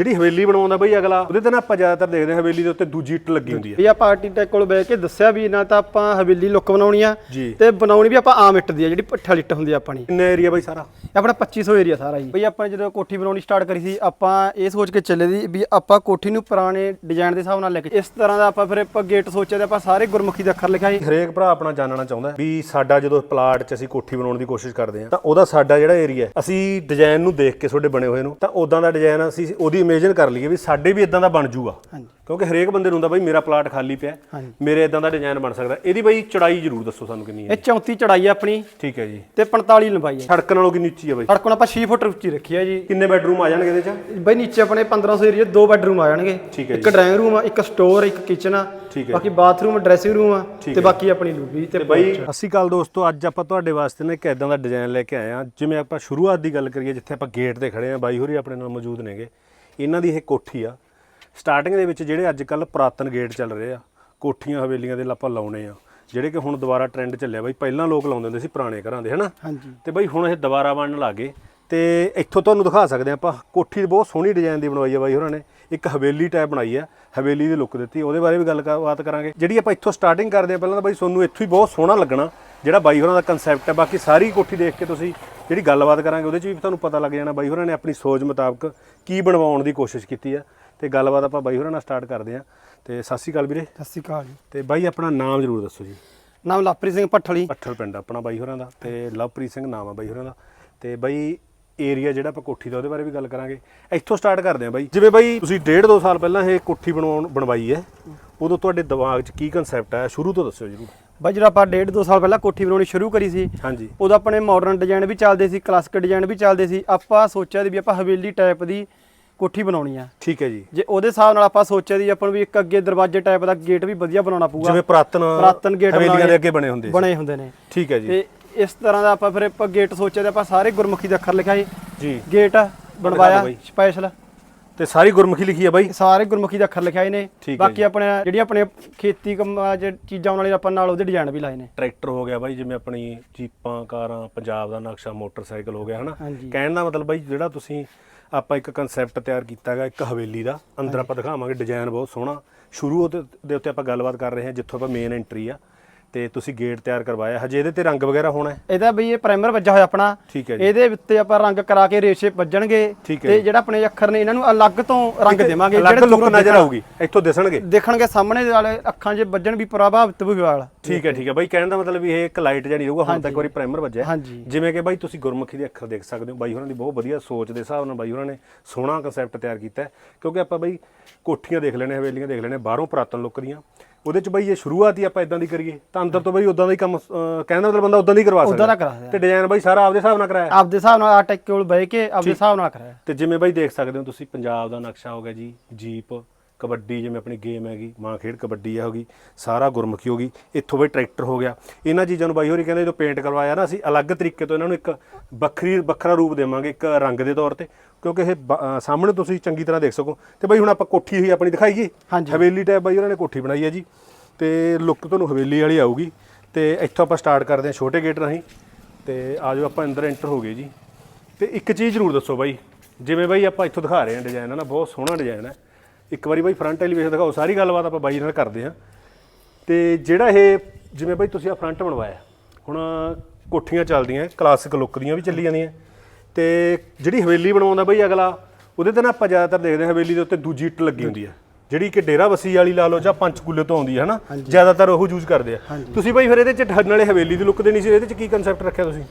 ਜਿਹੜੀ ਹਵੇਲੀ ਬਣਾਉਂਦਾ ਬਈ ਅਗਲਾ ਉਹਦੇ ਤੇ ਨਾ ਆਪਾਂ ਜ਼ਿਆਦਾਤਰ ਦੇਖਦੇ ਹਾਂ ਹਵੇਲੀ ਦੇ ਉੱਤੇ ਦੂਜੀ ਇੱਟ ਲੱਗੀ ਹੁੰਦੀ ਹੈ। ਵੀ ਆਪਾਂ ਆਰਕੀਟੈਕਟ ਕੋਲ ਬਹਿ ਕੇ ਦੱਸਿਆ ਵੀ ਨਾ ਤਾਂ ਆਪਾਂ ਹਵੇਲੀ ਲੁੱਕ ਬਣਾਉਣੀ ਆ ਜੀ। ਤੇ ਬਣਾਉਣੀ ਵੀ ਆਪਾਂ ਆਮ ਇੱਟ ਦੀ ਆ ਜਿਹੜੀ ਪੱਠਾ ਲਿੱਟ ਹੁੰਦੀ ਆ ਆਪਣੀ। ਕਿੰਨਾ ਏਰੀਆ ਬਈ ਸਾਰਾ? ਇਹ ਆਪਣਾ 2500 ਏਰੀਆ ਸਾਰਾ ਜੀ। ਬਈ ਆਪਾਂ ਜਦੋਂ ਕੋਠੀ ਬਣਾਉਣੀ ਸਟਾਰਟ ਕਰੀ ਸੀ ਆਪਾਂ ਇਹ ਸੋਚ ਕੇ ਚੱਲੇ ਦੀ ਵੀ ਆਪਾਂ ਕੋਠੀ ਨੂੰ ਪੁਰਾਣੇ ਡਿਜ਼ਾਈਨ ਦੇ ਹਿਸਾਬ ਨਾਲ ਲੈ ਕੇ ਇਸ ਤਰ੍ਹਾਂ ਦਾ ਆਪਾਂ ਫਿਰ ਆਪਾਂ ਗੇਟ ਸੋਚਿਆ ਤੇ ਆਪਾਂ ਸਾਰੇ ਗੁਰਮੁਖੀ ਦੇ ਅੱਖਰ ਲਿਖਿਆ ਸੀ ਹਰੇਕ ਭਰਾ ਆਪਣਾ ਜਾਣਨਾ ਚਾਹੁੰਦਾ ਹੈ ਵੀ ਸਾਡਾ ਜਦੋਂ ਪਲਾਟ 'ਚ ਅਸੀਂ ਕੋਠੀ ਬਣਾਉਣ ਦੀ ਕੋਸ਼ਿਸ਼ ਕਰਦੇ ਹਾਂ ਤਾਂ ਉਹਦਾ ਸਾਡਾ ਜਿਹੜਾ ਏਰੀਆ ਅਸੀਂ ਡਿਜ਼ਾਈਨ ਨੂੰ ਦੇਖ ਕੇ ਤੁਹਾਡੇ ਬਣੇ ਹੋਏ ਨੂੰ ਤਾਂ ਉਦਾਂ ਦਾ ਡਿਜ਼ਾਈਨ ਅਸੀਂ ਉਹਦੀ ਇਮੇਜਿਨ ਕਰ ਲਈਏ ਵੀ ਸਾਡੇ ਵੀ ਇਦਾਂ ਦਾ ਬਣ ਜੂਗਾ। ਹਾਂਜੀ। ਕਿਉਂਕਿ ਹਰੇਕ ਬੰਦੇ ਨੂੰ ਹੁੰਦਾ ਬਈ ਮੇਰਾ ਪਲਾਟ ਖਾਲੀ ਪਿਆ ਹਾਂਜੀ। ਮੇਰੇ ਇਦਾਂ ਦਾ ਡਿਜ਼ਾਈਨ ਬਣ ਸਕਦਾ। ਇਹਦੀ ਬਈ ਚੌੜਾਈ ਜ਼ਰੂਰ ਦੱਸੋ ਸਾਨੂੰ ਕਿੰਨੀ ਹੈ। ਇਹ 34 ਚੜਾਈ ਆ ਆਪਣੀ। ਠੀਕ ਹੈ ਜੀ। ਤੇ 45 ਲੰਬਾਈ ਹੈ ਸੜਕ ਨਾਲੋਂ ਕਿੰਨੀ ਉੱਚੀ ਹੈ ਬਈ? ਸੜਕ ਨੂੰ ਆਪਾਂ 6 ਫੁੱਟ ਉੱਚੀ ਰੱਖੀ ਹੈ ਜੀ। ਕਿੰਨੇ ਬੈਡਰੂਮ ਆ ਜਾਣਗੇ ਇਹਦੇ 'ਚ? ਬਈ ਨੀਚੇ ਆਪਣੇ 1500 ਏਰੀਆ ਦੋ ਬੈਡਰੂਮ ਆ ਜਾਣਗੇ। ਠੀਕ ਹੈ ਇੱਕ ਡਰਾਇੰਗ ਰੂਮ ਆ ਇੱਕ ਸਟੋਰ ਇੱਕ ਕਿਚਨ ਆ। ਠੀਕ ਹੈ। ਬਾਕੀ ਬਾਥਰੂਮ ਡਰੈਸਿੰਗ ਰੂਮ ਆ ਠੀਕ ਤੇ ਹੈ। ਬਾਕੀ ਆਪਣੀ ਲੂਬੀ ਤੇ ਬਈ ਸਤਿ ਸ਼੍ਰੀ ਅਕਾਲ ਦੋਸਤੋ ਅੱਜ ਆਪਾਂ ਤੁਹਾਡੇ ਵਾਸਤੇ ਨਾ ਇੱਕ ਇਦਾਂ ਦਾ ਡਿਜ਼ਾਈਨ ਲੈ ਕੇ ਆਏ ਆ ਜਿਵੇਂ ਆਪਾਂ ਸ਼ੁਰੂਆਤ ਦੀ ਗੱਲ ਕਰੀਏ ਜਿੱਥੇ ਆਪਾਂ ਗੇਟ ਤੇ ਖੜੇ ਆ ਬਾਈ ਹੋਰੀ ਆਪਣੇ ਨਾਲ ਮੌਜੂਦ ਨੇਗੇ। ਇਹਨਾਂ ਦੀ ਇਹ ਕੋਠੀ ਆ। ਸਟਾਰਟਿੰਗ ਦੇ ਵਿੱਚ ਜਿਹੜੇ ਅੱਜ ਕੱਲ ਪੁਰਾਤਨ ਗੇਟ ਚੱਲ ਰਹੇ ਆ ਕੋਠੀਆਂ ਹਵੇਲੀਆਂ ਦੇ ਆਪਾਂ ਲਾਉਣੇ ਆ। ਜਿਹੜੇ ਕਿ ਹੁਣ ਦੁਬਾਰਾ ਟ੍ਰੈਂਡ ਚੱਲਿਆ ਬਾਈ ਪਹਿਲਾਂ ਲੋਕ ਲਾਉਂਦੇ ਹੁੰਦੇ ਸੀ ਪੁਰਾਣੇ ਘਰਾਂ ਦੇ ਹਨਾ? ਹਾਂਜੀ। ਤੇ ਬਾਈ ਹੁਣ ਇਹ ਦੁਬਾਰਾ ਬਣਨ ਲੱਗੇ ਤੇ ਇੱਥੋਂ ਤੁਹਾਨੂੰ ਦਿਖਾ ਸਕਦੇ ਆਪਾਂ ਕੋਠੀ ਬਹੁਤ ਸੋਹਣੀ ਡਿਜ਼ਾਈਨ ਦੀ ਬਣਵਾਈ ਹੈ ਬਾਈ ਹੋਰਾਂ ਨੇ। ਇੱਕ ਹਵੇਲੀ ਟਾਈਪ ਬਣਾਈ ਹੈ ਹਵੇਲੀ ਦੀ ਲੁੱਕ ਦਿੱਤੀ। ਉਹਦੇ ਬਾਰੇ ਵੀ ਗੱਲ ਬਾਤ ਕਰਾਂਗੇ। ਜਿਹੜੀ ਆਪਾਂ ਇੱਥੋਂ ਸਟਾਰਟਿੰਗ ਕਰਦੇ ਹਾਂ ਪਹਿਲਾਂ ਤਾਂ ਬਾਈ ਤੁਹਾਨੂੰ ਇੱਥੋਂ ਹੀ ਬਹੁਤ ਸੋਹਣਾ ਲੱਗਣਾ। ਜਿਹੜਾ ਬਾਈ ਹੋਰਾਂ ਦਾ ਕਨਸੈਪਟ ਹੈ ਬਾਕੀ ਸਾਰੀ ਕੋਠੀ ਦੇਖ ਕੇ ਤੁਸੀਂ ਜਿਹੜੀ ਗੱਲਬਾਤ ਕਰਾਂਗੇ ਉਹਦੇ 'ਚ ਵੀ ਤੁਹਾਨੂੰ ਪਤਾ ਲੱਗ ਜਾਣਾ ਬਾਈ ਹੋਰਾਂ ਨੇ ਆਪਣੀ ਸੋਚ ਮੁਤਾਬਕ ਕੀ ਬਣਵਾਉਣ ਦੀ ਕੋਸ਼ਿਸ਼ ਕੀਤੀ ਹੈ ਤੇ ਗੱਲਬਾਤ ਆਪਾਂ ਬਾਈ ਹੋਰਾਂ ਨਾਲ ਸਟਾਰਟ ਕਰਦੇ ਹਾਂ ਤੇ ਸਤਿ ਸ਼੍ਰੀ ਅਕਾਲ ਵੀਰੇ। ਸਤਿ ਸ਼੍ਰੀ ਅਕਾਲ ਜੀ। ਤੇ ਬਾਈ ਆਪਣਾ ਨਾਮ ਜ਼ਰੂਰ ਦੱਸੋ ਜੀ। ਨਾਮ ਲਵਪ੍ਰੀਤ ਸਿੰਘ ਪੱਠਲੀ ਪੱਠਲ ਪਿੰਡ ਆਪਣਾ ਬਾਈ ਹੋਰਾਂ ਦਾ। ਤੇ ਲਵਪ੍ਰੀਤ ਸਿੰਘ ਨਾਮ ਆ ਬਾਈ ਹੋਰਾਂ ਦਾ। ਤੇ ਬਾਈ ਏਰੀਆ ਜਿਹੜਾ ਆਪਾਂ ਕੋਠੀ ਦਾ ਉਹਦੇ ਬਾਰੇ ਵੀ ਗੱਲ ਕਰਾਂਗੇ। ਇੱਥੋਂ ਸਟਾਰਟ ਕਰਦੇ ਹਾਂ ਬਾਈ। ਜਿਵੇਂ ਬਾਈ ਤੁਸੀਂ ਡੇਢ ਦੋ ਸਾਲ ਪਹਿਲਾਂ ਇਹ ਕੋਠੀ ਬਣਾਉਣ ਬਣਵਾਈ ਹੈ। ਉਦੋਂ ਤੁਹਾਡੇ ਦਿਮਾਗ 'ਚ ਕੀ ਕਨਸੈਪਟ ਆਇਆ? ਸ਼ੁਰੂ ਤੋਂ ਦੱਸਿਓ ਜਰੂਰ। ਬਾਈ ਜਦੋਂ ਆਪਾਂ ਡੇਢ ਦੋ ਸਾਲ ਪਹਿਲਾਂ ਕੋਠੀ ਬਣਾਉਣੀ ਸ਼ੁਰੂ ਕਰੀ ਸੀ ਹਾਂਜੀ। ਉਦੋਂ ਆਪਣੇ ਮਾਡਰਨ ਡਿਜ਼ਾਈਨ ਵੀ ਚੱਲਦੇ ਸੀ ਕਲਾਸਿਕ ਡਿਜ਼ਾਈਨ ਵੀ ਚੱਲਦੇ ਸੀ ਆਪਾਂ ਸੋਚਿਆ ਸੀ ਵੀ ਆਪਾਂ ਹਵੇਲੀ ਟਾਈਪ ਦੀ ਕੋਠੀ ਬਣਾਉਣੀ ਆ। ਠੀਕ ਹੈ ਜੀ। ਜੇ ਉਹਦੇ ਹਿਸਾਬ ਨਾਲ ਆਪਾਂ ਸੋਚਿਆ ਸੀ ਆਪਾਂ ਨੂੰ ਵੀ ਇੱਕ ਅੱਗੇ ਦਰਵਾਜ਼ੇ ਟਾਈਪ ਦਾ ਗੇਟ ਵੀ ਵਧੀਆ ਬਣਾਉਣਾ ਪਊਗਾ। ਜਿਵੇਂ ਪੁਰਾਤਨ ਪੁਰਾਤਨ ਗੇਟ ਹਵੇਲੀਆਂ ਦੇ ਅੱਗੇ ਬਣੇ ਹੁੰਦੇ ਸੀ। ਬਣੇ ਹੁੰਦੇ ਨੇ। ਠੀਕ ਹੈ ਜੀ। ਤੇ ਇਸ ਤਰ੍ਹਾਂ ਦਾ ਆਪਾਂ ਫਿਰ ਆਪਾਂ ਗੇਟ ਸੋਚਿਆ ਤੇ ਆਪਾਂ ਸਾਰੇ ਗੁਰਮੁਖੀ ਦੇ ਅੱਖਰ ਲਿਖਿਆ ਸੀ ਜੀ। ਗੇਟ ਬਣਵਾਇਆ। ਸਪੈਸ਼ਲ ਤੇ ਸਾਰੀ ਗੁਰਮੁਖੀ ਲਿਖੀ ਹੈ ਬਾਈ? ਸਾਰੇ ਗੁਰਮੁਖੀ ਦੇ ਅੱਖਰ ਲਿਖਾਏ ਨੇ ਬਾਕੀ ਆਪਣੇ ਜਿਹੜੀਆਂ ਆਪਣੇ ਖੇਤੀ ਚੀਜ਼ਾਂ ਆਉਣ ਵਾਲੀਆਂ ਆਪਾਂ ਨਾਲ ਉਹਦੇ ਡਿਜ਼ਾਈਨ ਵੀ ਲਾਏ ਨੇ। ਟਰੈਕਟਰ ਹੋ ਗਿਆ ਬਾਈ ਜਿਵੇਂ ਆਪਣੀ ਜੀਪਾਂ ਕਾਰਾਂ ਪੰਜਾਬ ਦਾ ਨਕਸ਼ਾ ਮੋਟਰਸਾਈਕਲ ਹੋ ਗਿਆ ਹਨਾ। ਕਹਿਣ ਦਾ ਮਤਲਬ ਬਾਈ ਜਿਹੜਾ ਤੁਸੀਂ ਆਪਾਂ ਇੱਕ ਕਨਸੈਪਟ ਤਿਆਰ ਕੀਤਾ ਹੈਗਾ ਇੱਕ ਹਵੇਲੀ ਦਾ। ਅੰਦਰ ਆਪਾਂ ਦਿਖਾਵਾਂਗੇ ਡਿਜ਼ਾਈਨ ਬਹੁਤ ਸੋਹਣਾ। ਸ਼ੁਰੂ ਉਹਦੇ ਦੇ ਉੱਤੇ ਆਪਾਂ ਗੱਲਬਾਤ ਕਰ ਰਹੇ ਹਾਂ ਜਿੱਥੋਂ ਆਪਾਂ ਮੇਨ ਐਂਟਰੀ ਆ। ਤੇ ਤੁਸੀਂ ਗੇਟ ਤਿਆਰ ਕਰਵਾਇਆ। ਹਜੇ ਇਹਦੇ ਤੇ ਰੰਗ ਵਗੈਰਾ ਹੋਣਾ ਹੈ? ਇਹਦਾ ਬਈ ਇਹ ਪ੍ਰਾਈਮਰ ਵੱਜਾ ਹੋਇਆ ਆਪਣਾ। ਠੀਕ ਹੈ ਜੀ। ਇਹਦੇ ਉੱਤੇ ਆਪਾਂ ਰੰਗ ਕਰਾ ਕੇ ਰੇਸ਼ੇ ਵੱਜਣਗੇ ਠੀਕ ਹੈ ਤੇ ਜਿਹੜਾ ਆਪਣੇ ਅੱਖਰ ਨੇ ਇਹਨਾਂ ਨੂੰ ਅਲੱਗ ਤੋਂ ਰੰਗ ਦੇਵਾਂਗੇ। ਅਲੱਗ ਲੁੱਕ ਦੂਰੋਂ ਨਜ਼ਰ ਆਊਗੀ ਇੱਥੋਂ ਦਿਸਣਗੇ। ਦੇਖਣਗੇ ਸਾਹਮਣੇ ਦੇ ਵਾਲੇ ਅੱਖਾਂ 'ਚ ਵੱਜਣ ਵੀ ਪ੍ਰਭਾਵਿਤ ਵੀ ਵਾਲ। ਠੀਕ ਹੈ ਠੀਕ ਹੈ। ਬਾਈ ਕਹਿਣ ਦਾ ਮਤਲਬ ਵੀ ਇਹ ਇੱਕ ਲਾਈਟ ਜਾਨੀ ਰਹੂਗਾ ਹੁਣ ਤੱਕ ਵਾਰੀ ਪ੍ਰਾਈਮਰ ਵੱਜਿਆ। ਹੈ। ਹਾਂਜੀ। ਜਿਵੇਂ ਕਿ ਬਾਈ ਤੁਸੀਂ ਗੁਰਮੁਖੀ ਦੇ ਅੱਖਰ ਦੇਖ ਸਕਦੇ ਹੋ। ਬਾਈ ਹੋਰਾਂ ਦੀ ਬਹੁਤ ਵਧੀਆ ਸੋਚ ਦੇ ਹਿਸਾਬ ਨਾਲ ਬਾਈ ਹੋਰਾਂ ਨੇ ਸੋਹਣਾ ਕਨਸੈਪਟ ਤਿਆਰ ਕੀਤਾ ਹੈ। ਕਿਉਂਕਿ ਆਪਾਂ ਬਾਈ ਕੋਠੀਆਂ ਦੇਖ ਲੈਣੇ ਹਵੇਲੀਆਂ ਦੇਖ ਲੈਣੇ ਬਾਹਰੋਂ ਪੁਰਾਤਨ ਲੁੱਕ ਦੀਆਂ। ਉਹਦੇ ਚ ਬਾਈ ਇਹ ਸ਼ੁਰੂਆਤ ਹੀ ਆਪਾਂ ਇਦਾਂ ਦੀ ਕਰੀਏ। ਤਾਂ ਅੰਦਰ ਤੋਂ ਬਾਈ ਉਦਾਂ ਦਾ ਹੀ ਕੰਮ ਅਹ, ਕਹਿਣ ਦਾ ਮਤਲਬ ਬੰਦਾ ਉਦਾਂ ਦਾ ਕਰਵਾ ਉਦਾਂ ਸਕਦਾ ਦਾ ਕਰਾ ਤੇ ਡਿਜ਼ਾਈਨ ਬਾਈ ਸਾਰਾ ਆਪਦੇ ਹਿਸਾਬ ਨਾਲ ਕਰਾਇਆ। ਆਪਦੇ ਹਿਸਾਬ ਨਾਲ ਆਰਟੈਕ ਕੋਲ ਬਹਿ ਕੇ ਆਪਦੇ ਹਿਸਾਬ ਨਾਲ ਕਰਾਇਆ। ਤੇ ਜਿਵੇਂ ਬਾਈ ਦੇਖ ਸਕਦੇ ਹੋ ਤੁਸੀਂ ਪੰਜਾਬ ਦਾ ਨਕਸ਼ਾ ਹੋ ਗਿਆ ਜੀ ਜੀਪ। ਕਬੱਡੀ ਜਿਵੇਂ ਆਪਣੀ ਗੇਮ ਹੈਗੀ ਮਾਂ ਖੇਡ ਕਬੱਡੀ ਆ ਹੋ ਗਈ ਸਾਰਾ ਗੁਰਮੁਖੀ ਹੋ ਗਈ ਇੱਥੋਂ ਬਾਈ ਟਰੈਕਟਰ ਹੋ ਗਿਆ। ਇਹਨਾਂ ਚੀਜ਼ਾਂ ਨੂੰ ਬਾਈ ਹੋਰੀ ਕਹਿੰਦੇ ਜਦੋਂ ਪੇਂਟ ਕਰਵਾਇਆ ਨਾ ਅਸੀਂ ਅਲੱਗ ਤਰੀਕੇ ਤੋਂ ਇਹਨਾਂ ਨੂੰ ਇੱਕ ਵੱਖਰੀ ਵੱਖਰਾ ਰੂਪ ਦੇਵਾਂਗੇ ਇੱਕ ਰੰਗ ਦੇ ਤੌਰ ਤੇ ਕਿਉਂਕਿ ਇਹ ਸਾਹਮਣੇ ਤੁਸੀਂ ਚੰਗੀ ਤਰ੍ਹਾਂ ਦੇਖ ਸਕੋ। ਤੇ ਬਾਈ ਹੁਣ ਆਪਾਂ ਕੋਠੀ ਹੀ ਆਪਣੀ ਦਿਖਾਈਏ। ਹਵੇਲੀ ਟਾਈਪ ਬਾਈ ਉਹਨਾਂ ਨੇ ਕੋਠੀ ਬਣਾਈ ਹੈ ਜੀ। ਤੇ ਲੁੱਕ ਤੁਹਾਨੂੰ ਹਵੇਲੀ ਵਾਲੀ ਆਊਗੀ। ਤੇ ਇੱਥੋਂ ਆਪਾਂ ਸਟਾਰਟ ਕਰਦੇ ਹਾਂ ਛੋਟੇ ਗੇਟ ਰਾਹੀਂ। ਤੇ ਆਜੋ ਆਪਾਂ ਅੰਦਰ ਐਂਟਰ ਹੋ ਗਏ ਜੀ। ਤੇ ਇੱਕ ਚੀਜ਼ ਜ਼ਰੂਰ ਦੱਸੋ ਬਾਈ। ਜਿਵੇਂ ਬਾਈ ਆਪਾਂ ਇੱਥੋਂ ਦਿਖਾ ਰਹੇ ਹਾਂ ਡਿਜ਼ਾਈਨ ਹੈ ਨਾ ਬਹੁਤ ਸੋਹਣਾ ਡਿਜ਼ਾਈਨ ਹੈ। ਇੱਕ ਵਾਰੀ ਬਾਈ ਫਰੰਟ ਐਲੀਵੇਸ਼ਨ ਦਿਖਾਓ ਸਾਰੀ ਗੱਲਬਾਤ ਆਪਾਂ ਬਾਈ ਨਾਲ ਕਰਦੇ ਹਾਂ। ਤੇ ਜਿਹੜਾ ਇਹ ਜਿਵੇਂ ਬਾਈ ਤੁਸੀਂ ਆ ਫਰੰਟ ਬਣਵਾਇਆ ਹੁਣ ਕੋਠੀਆਂ ਚੱਲਦੀਆਂ ਕਲਾਸਿਕ ਲੁੱਕ ਦੀਆਂ ਵੀ ਚੱਲੀ ਜਾਂਦੀਆਂ। ਤੇ ਜਿਹੜੀ ਹਵੇਲੀ ਬਣਾਉਂਦਾ ਬਾਈ ਅਗਲਾ ਉਹਦੇ ਤੇ ਨਾ ਆਪਾਂ ਜ਼ਿਆਦਾਤਰ ਦੇਖਦੇ ਹਾਂ ਹਵੇਲੀ ਦੇ ਉੱਤੇ ਦੂਜੀ ਇੱਟ ਲੱਗੀ ਹੁੰਦੀ ਹੈ ਜਿਹੜੀ ਕਿ ਡੇਰਾ ਬਸੀ ਵਾਲੀ ਲਾ ਲਓ ਜਾਂ ਪੰਚਕੂਲੇ ਤੋਂ ਆਉਂਦੀ ਹੈ ਹਨਾ? ਜ਼ਿਆਦਾਤਰ ਉਹ ਯੂਜ਼ ਕਰਦੇ ਆ। ਤੁਸੀਂ ਬਾਈ ਫਿਰ ਇਹਦੇ ਚ ਨਾਲੇ ਹਵੇਲੀ ਦੀ ਲੁੱਕ ਦੇਣੀ ਸੀ ਇਹਦੇ ਚ ਕੀ ਕਨਸੈਪਟ ਰੱਖਿਆ ਤੁਸੀਂ?